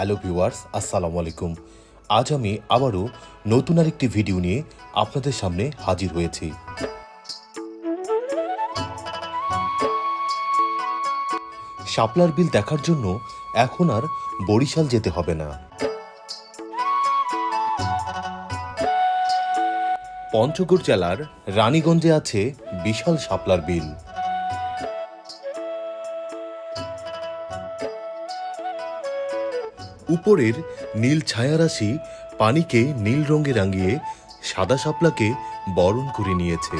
Hello viewers, আসসালামু আলাইকুম। আজ আমি আবারও নতুন আরেকটি ভিডিও নিয়ে আপনাদের সামনে হাজির হয়েছি। শাপলার বিল দেখার জন্য এখন আর বরিশাল যেতে হবে না। পঞ্চগড় জেলার রানীগঞ্জে আছে বিশাল শাপলার বিল। উপরের নীল ছায়ারাশি পানিকে নীল রঙে রাঙিয়ে সাদা শাপলাকে বরণ করে নিয়েছে।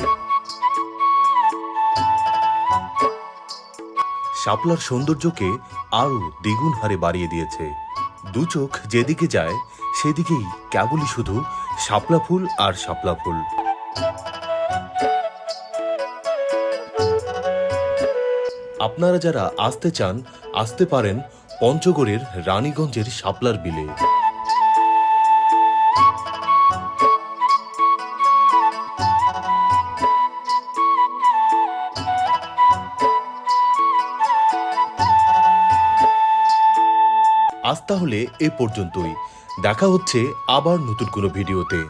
শাপলার সৌন্দর্যকে আরও দ্বিগুণ হারে বাড়িয়ে দিয়েছে। দু চোখ যেদিকে যায়, সেদিকেই কেবলই শুধু শাপলা ফুল আর শাপলা ফুল। আপনারা যারা আসতে চান, আসতে পারেন পঞ্চগড়ের রানীগঞ্জের শাপলার বিলে। আজ তাহলে এ পর্যন্তই। দেখা হচ্ছে আবার নতুন কোনো ভিডিওতে।